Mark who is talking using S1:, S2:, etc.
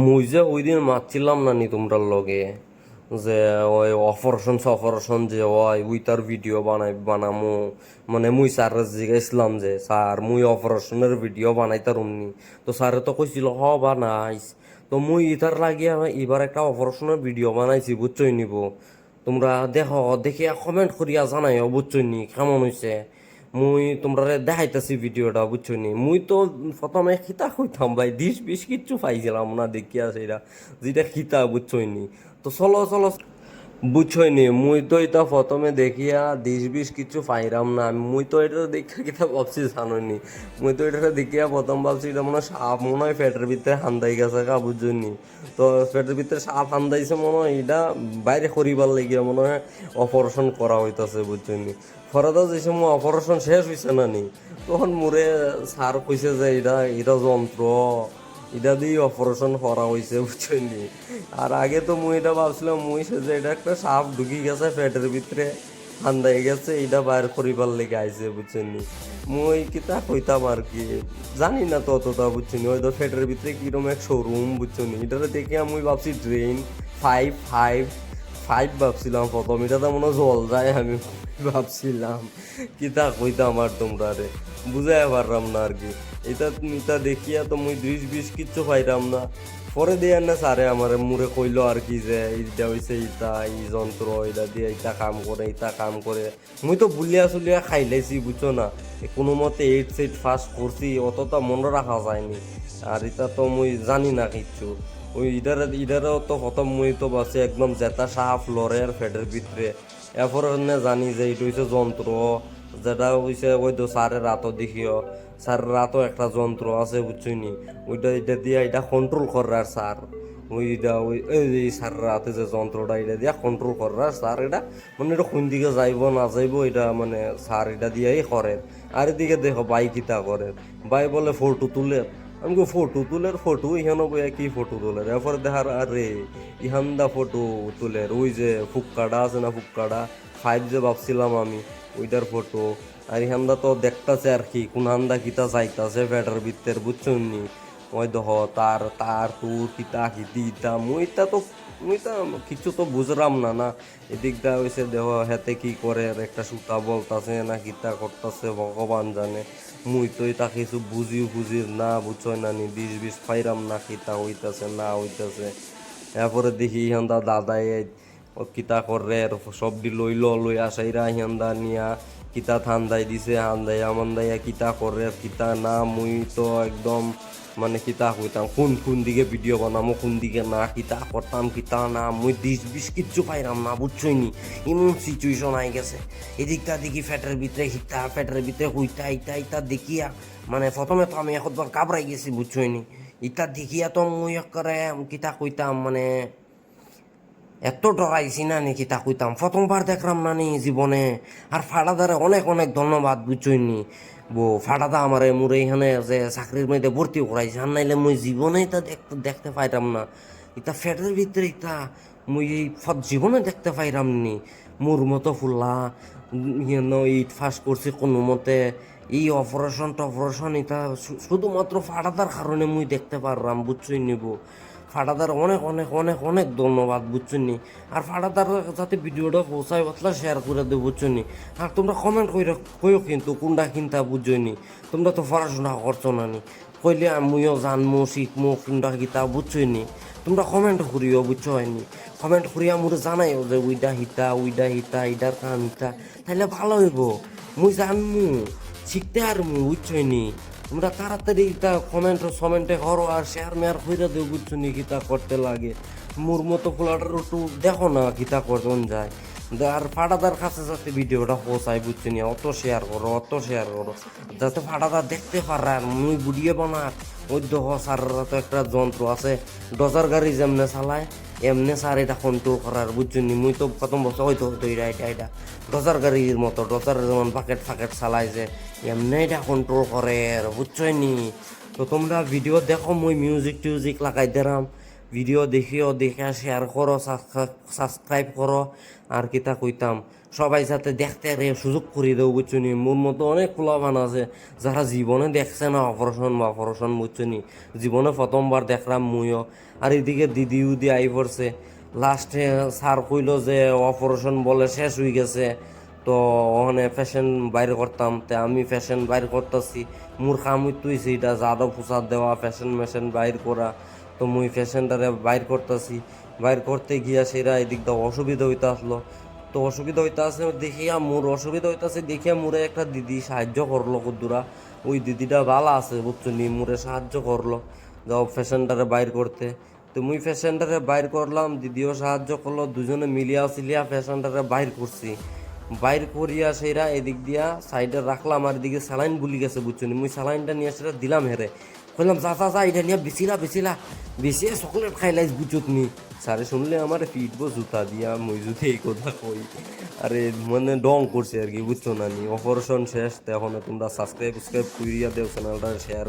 S1: মুই যে ওই দিন মারছিলাম না নি তোমরার লগে? যে ওই অপারেশন সপারেশন যে ওই উই তার ভিডিও বানাই, বানামু। মানে মুই স্যার জিজ্ঞাসলাম যে স্যার মুই অপারেশনের ভিডিও বানাইতার নি? তো স্যারে তো কইছিল হ বানাইস তো মুই ইতার লাগিয়া এবার একটা অপারেশনের ভিডিও বানাইছি, বুঝছই নিব। তোমরা দেখো দেখিয়া কমেন্ট করিয়া জানাই বুঝছই নি? কেমন হয়েছে মুই তোমরা দেখাইতেছি ভিডিওটা বুঝছ নি মুই তো প্রথমে খিতা কইতাম, ভাই দিস বিশ কিচ্ছু পাইছিলাম না দেখিয়া সেটা, যেটা খিতা বুঝছোই নি তো চলো চলো। বুঝছোই নি মুই তো এটা প্রথমে দেখিয়া দিস বিশ কিছু পাইরাম না। মুই তো এটা দেখিয়া কিতা ভাবছি জানোনি মুই তো এটা দেখিয়া প্রথম ভাবছি এটা মনে হয় সাপ, মনে হয় পেটের ভিতরে হান্দাই গেছে কা বুঝছ নি তো পেটের ভিতরে সাপ হান্দাইছে মনে হয়, এটা বাইরে করিবার লাগিয়া মনে হয় অপারেশন করা হইতাছে বুঝছ নি ফরাদা যে সময় অপারেশন শেষ হয়েছে না নি, তখন মোরে স্যার কইছে যে এটা এটা যন্ত্র। এটা দিয়ে অপারেশন করা হয়েছে বুঝছেন আর আগে তো মুই এটা ভাবছিলাম, মুই সে যে এটা একটা সাপ ঢুকি গেছে পেটের ভিতরে ঠান্ডাই গেছে এটা বাইর করিবার লেগে আইছে বুঝছেন নি মুই কিতা কইতাম আর কি, জানি না তো অতটা বুঝছেন হয়তো ফ্যাটের ভিতরে কীরকম এক শোরুম বুঝছেন এটা দেখে আমি ভাবছি ড্রেন ফাইভ ফাইভ ফাইভ ভাবছিলাম প্রথম, এটা তো মনে জল যায়, আমি ভাবছিলাম, কি কিতা কইতাম আর তোমরা রে? বুঝাই পারলাম না আর কি। এটা এটা দেখিয়া তো মুই দুইশ বিশ কিচ্ছু পাইতাম না। পরে দিয়ে না স্যারে আমার মুরে কইল আর কি যে, এইটা হইছে ইটা এই যন্ত্র এটা দিয়ে ইটা কাম করে ইটা কাম করে। মুই তো বুলিয়া চুলিয়া খাই লাইছি, বুঝছ না? কোনো মতে এইট সেট ফার্স্ট করছি, অতটা মনে রাখা যায়নি। আর এটা তো মুই জানি না কিচ্ছু। ওই ইডারে ইডারেও তো প্রথম মুই তো বাসে একদম জেতা সাপ লড়ের ফেডের ভিতরে এরপর জানি যে এটা হইছে যন্ত্র যেটা হইছে ওই তো সারের রাতও দেখিও। স্যারের রাতও একটা যন্ত্র আছে বুঝছনি ওইটা এটা দিয়ে এটা কন্ট্রোল করার স্যার ওইটা ওই এই যে স্যার রাতে যে যন্ত্রটা এটা দিয়া কন্ট্রোল করার স্যার এটা। মানে এটা কোন দিকে যাইব না যাইব এটা মানে স্যার এটা দিয়েই করে আর এদিকে দেখো বাই কিতা করে বাই বলে ফটো তুলে। আমি ফটো তুলের ফটো ইহানো বইয়া কি ফটো তুলের এরপর দেখার আরে ইহান্দা ফটো তুলের ওই যে ফুক্কাডা আছে না ফুক্কাডা ফাইভ যে ভাবছিলাম আমি ওইটার ফটো আর ইহান্দা তো দেখতাছে আর কি কোন হান্দা কিতা চাইতাছে ফ্যাটার ভিতরের বুঝছ নি ওই দেখ তার তার তুর কিতা কিতি ইতা মুইটা তো মুইটা কিছু তো বুঝলাম না না এদিকটা হয়েছে দেহ হেতে কি করে একটা সুতা বলতাছে না কিতা করতাছে ভগবান জানে মুই তো এটা কিছু বুঝিও, বুঝি না বুঝছই না নি বিষ বিষ ফাইরাম না, কিতা হইতাছে, না হইতাছে। এরপরে দেখি ইহান্দা দাদাই কিতা করে আর সব দি লইল লই আসাইরা ইহান্দা নিয়া কিতা থান্দাই দিছে হান্দাইয়া মান্দাইয়া কিতা করে কিতা না, মুই তো একদম মানে কিতা কইতাম, কোন কোন দিকে ভিডিও বানামো, কোন দিকে না, কিতা করতাম কিতা না, মুই দিস বিশ কিচ্ছু পাইরাম না, বুঝছই নি? এমন সিচুয়েশন আই গেছে। এদিকটা দেখি ফ্যাটের ভিতরে হিতা ফ্যাটের ভিতরে হুইতা ইতা ইতা দেখিয়া মানে প্রথমে তো আমি একবার কাবরাই গেছি, বুঝছই নি? ইতা দেখিয়া তো মুই করে কিতা কইতাম মানে এত ডরাইছি না নাকি তা কইতাম। প্রথমবার দেখলাম না নি জীবনে। আর ফাড়াদারে অনেক অনেক ধন্যবাদ বুঝছইনি বো ফাটাদা আমার মুরে এখানে যে চাকরির মধ্যে ভর্তি করাইছে। আর নাইলে মুই জীবনে তা দেখতে দেখতে পাইতাম না। ইতা ফ্যাটের ভিতরে ইতা মুই এই ফত জীবনে দেখতে পাইরাম নি। মোর মতো ফুল্লা ইয়েন ইট ফাঁস করছি কোনো মতে। এই অপারেশন টপারেশন এটা শুধুমাত্র ফাটাদার কারণে মুই দেখতে পারলাম বুঝছই নিব ফাটাদার অনেক অনেক অনেক অনেক ধন্যবাদ বুঝছনি আর ফাটাদার যাতে ভিডিওটা পৌঁছায় পাতলা শেয়ার করে দেবো বুঝছনি আর তোমরা কমেন্ট করে কইও কিন্তু কোনটা কিনতা বুঝছনি তোমরা তো পড়াশোনা করছ না নি। কইলে আমিও জানমু, শিখমু কোনটা কিতা বুঝছনি তোমরা কমেন্ট করিও বুঝছ হয়নি কমেন্ট করিয়া মোরে জানাইও যে উইডা হিতা উইডা হিতা, ইডার কাম হিতা তাহলে ভালো হইব। মুই জানমু, শিখতে আর মু বুঝছনি তোমরা তাড়াতাড়ি তা কমেন্ট সমেন্টে করো আর শেয়ার মেয়ার কইরা দেবো বুঝছ নি কিতা করতে লাগে। মোর মতো ফোলাটার একটু দেখো না কিতা করজন যায়। আর ফাটাদার কাছে যাতে ভিডিওটা পৌঁছায়, বুঝছ নি, অত শেয়ার করো, অত শেয়ার করো, যাতে ফাটাদার দেখতে পারে। আর মুই ভিডিও বানার ওই দেহ তো একটা যন্ত্র আছে, ডজার গাড়ি যেমনে চালায়, এমনি স্যার এটা কন্ট্রোল করার বুঝছ নি, মুই তো প্রথম বছর হয়তো হয়তো এটা এটা এটা। ডজার গাড়ির মতো, ডজার যেমন পাকেট ফাকেট চালায় যে, এমনি এটা কন্ট্রোল করে। আর বুঝছই নি তো তোমরা ভিডিও দেখো, মুই মিউজিক টিউজিক লাগাই দিলাম। ভিডিও দেখিও, দেখে শেয়ার করো সাবস্ক্রাইব করো, আর কিতা কইতাম। সবাই যাতে দেখতে রে সুযোগ করে দেবো বুঝছ নি? মোর মতো অনেক পোলাপান আছে, যারা জীবনে দেখছে না অপারেশন বা অপারেশন বুঝছ নি? জীবনে প্রথমবার দেখলাম মুইও। আর এদিকে দিদি উদি আই পড়ছে। লাস্টে স্যার কইল যে অপারেশন বলে শেষ হয়ে গেছে। তো ওখানে ফ্যাশন বাইর করতাম। তে আমি ফ্যাশন বাইর করতেছি। মোর কাম হইতেছে এটা জাদা পোশাক দেওয়া ফ্যাশন ম্যাশন বাইর করা। তো মুই ফ্যাশনটারে বাইর করতেছি। বাইর করতে গিয়া সেরা এদিক দিয়ে অসুবিধা হইতে আসলো। তো অসুবিধা হইতে আছে দেখিয়া মোর, অসুবিধা হইতাছে দেখিয়া মোরে একটা দিদি সাহায্য করল কুদ্দুরা। ওই দিদিটা ভালো আছে বুঝছ নি মোরে সাহায্য করল যাও ফ্যাশনটারে বাইর করতে। তো মুই ফ্যাশনটারে বাইর করলাম, দিদিও সাহায্য করল, দুজনে মিলিয়া সিলিয়া ফ্যাশনটারে বাইর করছি। বাইর করিয়া সেরা এদিক দিয়া সাইডে রাখলাম আর এদিকে স্যালাইন বুলি গেছে বুঝছ নি মুই স্যালাইনটা নিয়ে সেটা দিলাম হেরে। বললাম চা চা চা এটা নিয়ে বেশিলা বেশিলা বেশি চকলেট খাই লাইস বুঝছ নি। স্যারে শুনলে আমার ফিটবো জুতা দিয়া, মই যদি এই কথা কই। আরে মানে ডং করছে আর কি বুঝছ না নি। অপারেশন শেষ, তো তোমরা সাবস্ক্রাইব সাবস্ক্রাইব করিয়া দেও চ্যানেলটা শেয়ার